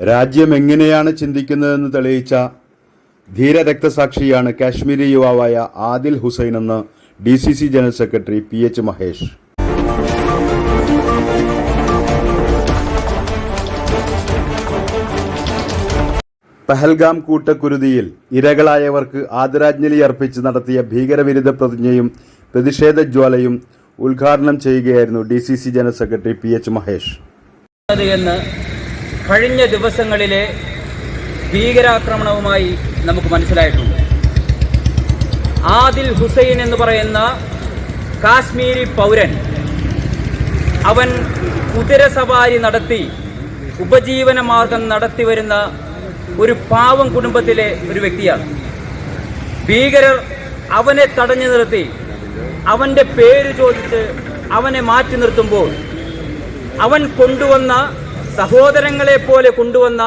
രാജ്യം എങ്ങനെയാണ് ചിന്തിക്കുന്നതെന്ന് തെളിയിച്ച ധീര രക്തസാക്ഷിയാണ് കാശ്മീരി യുവാവായ ആദിൽ ഹുസൈൻ എന്ന് D C C general secretary P H Mahesh. Pahalgam കൂട്ടക്കുരുതിയിൽ ഇരകളായവർക്ക് ആദരാഞ്ജലി അർപ്പിച്ച് നടത്തിയ ഭീകരവിരുദ്ധ പ്രതിജ്ഞയും പ്രതിഷേധ ജ്വാലയും ഉദ്ഘാടനം ചെയ്യുകയായിരുന്നു D C C general secretary P H Mahesh. കഴിഞ്ഞ ദിവസങ്ങളിലെ ഭീകരാക്രമണവുമായി നമുക്ക് മനസ്സിലായിട്ടുണ്ട്. ആദിൽ ഹുസൈൻ എന്ന് പറയുന്ന കാശ്മീരി പൗരൻ അവൻ കുതിര സവാരി നടത്തി ഉപജീവന മാർഗം നടത്തി വരുന്ന ഒരു പാവം കുടുംബത്തിലെ ഒരു വ്യക്തിയാണ്. ഭീകരർ അവനെ തടഞ്ഞു നിർത്തി അവന്റെ പേര് ചോദിച്ച് അവനെ മാറ്റി നിർത്തുമ്പോൾ അവൻ കൊണ്ടുവന്ന സഹോദരങ്ങളെ പോലെ കൊണ്ടുവന്ന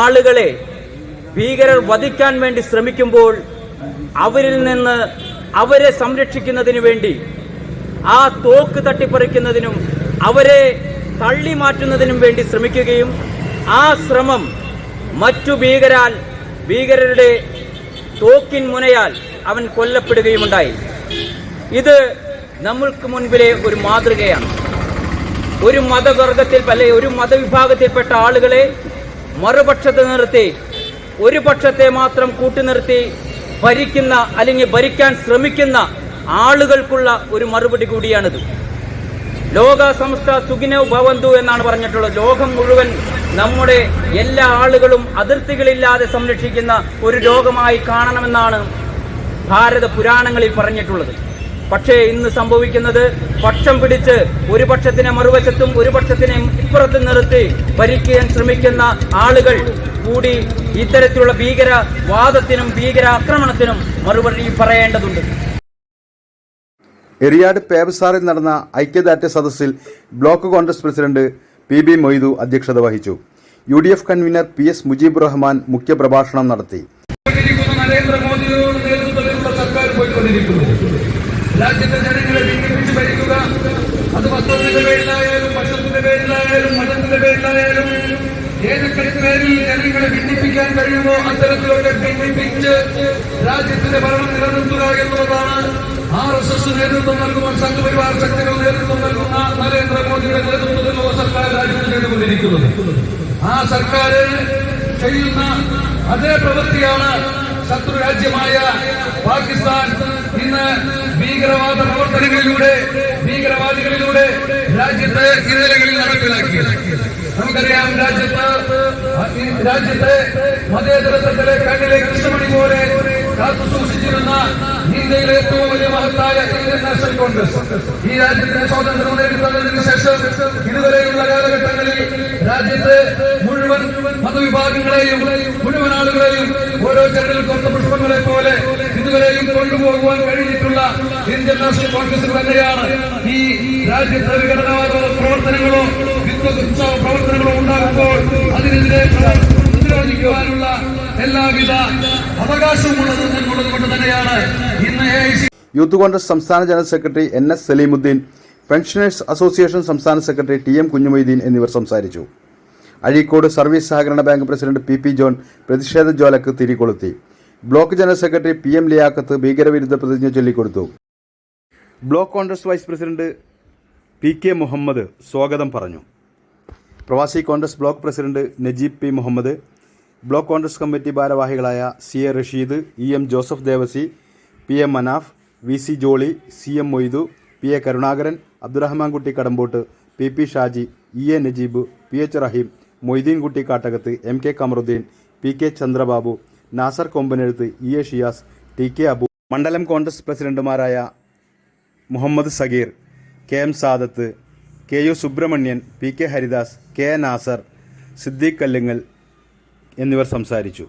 ആളുകളെ ഭീകരർ വധിക്കാൻ വേണ്ടി ശ്രമിക്കുമ്പോൾ അവരിൽ നിന്ന് അവരെ സംരക്ഷിക്കുന്നതിന് വേണ്ടി ആ തോക്ക് തട്ടിപ്പറിക്കുന്നതിനും അവരെ തള്ളി മാറ്റുന്നതിനും വേണ്ടി ശ്രമിക്കുകയും ആ ശ്രമം മറ്റു ഭീകരാൽ ഭീകരരുടെ തോക്കിൻ മുനയാൽ അവൻ കൊല്ലപ്പെടുകയുമുണ്ടായി. ഇത് നമ്മൾക്ക് മുൻപിലെ ഒരു മാതൃകയാണ്. ഒരു മതവർഗത്തിൽ അല്ലെ ഒരു മതവിഭാഗത്തിൽപ്പെട്ട ആളുകളെ മറുപക്ഷത്ത് നിർത്തി ഒരു പക്ഷത്തെ മാത്രം കൂട്ടുനിർത്തി ഭരിക്കുന്ന അല്ലെങ്കിൽ ഭരിക്കാൻ ശ്രമിക്കുന്ന ആളുകൾക്കുള്ള ഒരു മറുപടി കൂടിയാണിത്. ലോക സംസ്ഥ സുഖിനോ ഭവന്തു എന്നാണ് പറഞ്ഞിട്ടുള്ളത്. ലോകം മുഴുവൻ നമ്മുടെ എല്ലാ ആളുകളും അതിർത്തികളില്ലാതെ സംരക്ഷിക്കുന്ന ഒരു ലോകമായി കാണണമെന്നാണ് ഭാരത പുരാണങ്ങളിൽ പറഞ്ഞിട്ടുള്ളത്. പക്ഷേ ഇന്ന് സംഭവിക്കുന്നത് പക്ഷം പിടിച്ച് ഒരു പക്ഷത്തിനെ മറുവശത്തും ഒരു പക്ഷത്തിനെ ഇപ്പുറത്തും നിർത്തി ഭരിക്കാൻ ശ്രമിക്കുന്ന ആളുകൾ കൂടി ഇത്തരത്തിലുള്ള ഭീകരവാദത്തിനും ഭീകരാക്രമണത്തിനും മറുപടി പറയേണ്ടതുണ്ട്. എറിയാട് പേബസാറിൽ നടന്ന ഐക്യദാർഢ്യ സദസ്സിൽ block Congress president P B Moidu അധ്യക്ഷത വഹിച്ചു. U D F convener P S Mujeeb Rahman മുഖ്യപ്രഭാഷണം നടത്തി. നരേന്ദ്രമോദിയുടെ നേതൃത്വത്തിലുള്ള സർക്കാർ പോയിക്കൊണ്ടിരിക്കുന്നു. രാജ്യത്തെ ജനങ്ങളെ വിഘടിപ്പിച്ച് ഭരിക്കുക. അത് വസ്ത്രത്തിന്റെ പേരിലായാലും ഭക്ഷണത്തിന്റെ പേരിലായാലും മതത്തിന്റെ പേരിലായാലും ഏതൊക്കെ പേരിൽ ജനങ്ങളെ ഭിന്നിപ്പിക്കാൻ കഴിയുമോ അത്തരത്തിലൊക്കെ ഭിന്നിപ്പിച്ച് രാജ്യത്തിന്റെ ഭരണം നിലനിർത്തുക എന്നുള്ളതാണ് ആർ എസ് എസ് നേതൃത്വം നൽകുന്ന സംഘപരിവാർ ശക്തികൾ നേതൃത്വം നൽകുന്ന നരേന്ദ്രമോദിയുടെ നേതൃത്വത്തിലുള്ള സർക്കാർ രാജ്യത്ത് ചെയ്തുകൊണ്ടിരിക്കുന്നത് ആ സർക്കാർ ചെയ്യുന്ന അതേ പ്രവൃത്തിയാണ് ശത്രു രാജ്യമായ പാകിസ്ഥാൻ ഇന്ന് ഭീകരവാദ പ്രവർത്തനങ്ങളിലൂടെ ഭീകരവാദികളിലൂടെ രാജ്യത്തെ ഇന്നലകളിൽ നടപ്പിലാക്കി. നമുക്കറിയാം രാജ്യത്ത് രാജ്യത്തെ മതേതരത്വത്തിലെ കണ്ണിലെ കൃഷ്ണമണി പോലെ കാത്തു സൂക്ഷിച്ചിരുന്ന ഇന്ത്യയിലെ ഏറ്റവും വലിയ മഹത്തായ ഇന്ത്യൻ നാഷണൽ കോൺഗ്രസ്. ഈ രാജ്യത്തിന് സ്വാതന്ത്ര്യം നേടിത്തന്നതിന് ശേഷം ഇതുവരെയുള്ള കാലഘട്ടങ്ങളിൽ രാജ്യത്തെ മുഴുവൻ മതവിഭാഗങ്ങളെയും മുഴുവൻ ആളുകളെയും ഓരോ ചെടികൾ കൊണ്ട പുഷ്പങ്ങളെ പോലെ ഇതുവരെയും കൊണ്ടുപോകുവാൻ കഴിഞ്ഞിട്ടുള്ള ഇന്ത്യൻ നാഷണൽ കോൺഗ്രസ് തന്നെയാണ്. ഈ രാജ്യത്തെ വിഘടനവാദ പ്രവർത്തനങ്ങളോ വിധ്വംസ പ്രവർത്തനങ്ങളോ ഉണ്ടാകുമ്പോൾ അതിനെതിരെ പ്രതിരോധിക്കുവാനുള്ള എല്ലാവിധ അവകാശവും ഉള്ളത് എന്നുള്ളത് കൊണ്ട് തന്നെയാണ് ഇന്ന് യൂത്ത് കോൺഗ്രസ് സംസ്ഥാന general secretary N S Salimuddeen pensioners association സംസ്ഥാന സെക്രട്ടറി ടി എം കുഞ്ഞുമൊയ്തീൻ എന്നിവർ സംസാരിച്ചു. അഴീക്കോട് സർവീസ് സഹകരണ bank president P P John പ്രതിഷേധ ജ്വാലക്ക് തിരികൊളുത്തി. Block general secretary P M Liyakath ഭീകരവിരുദ്ധ പ്രതിജ്ഞ ചൊല്ലിക്കൊടുത്തു. Block Congress vice president P K Muhammad സ്വാഗതം പറഞ്ഞു. പ്രവാസി Congress block president Najeeb P Muhammad block Congress committee ഭാരവാഹികളായ C A Rasheed E M Joseph Devasi P M Manaf V C Jolly C M Moidu P A Karunakaran Abdurahman Abdurahmankutty Kadampot P P Shaji E A Najeeb P H Rahim Moideenkutty Kattakath M K Kamaruddeen P K Chandrababu Nasar Kombanezhuth E A Shiyas T K Abu മണ്ഡലം കോൺഗ്രസ് പ്രസിഡന്റുമാരായ Muhammad Sageer K M Sadath K U Subrahmanyan P K Haridas K Nasar Siddique Kallungal എന്നിവർ സംസാരിച്ചു.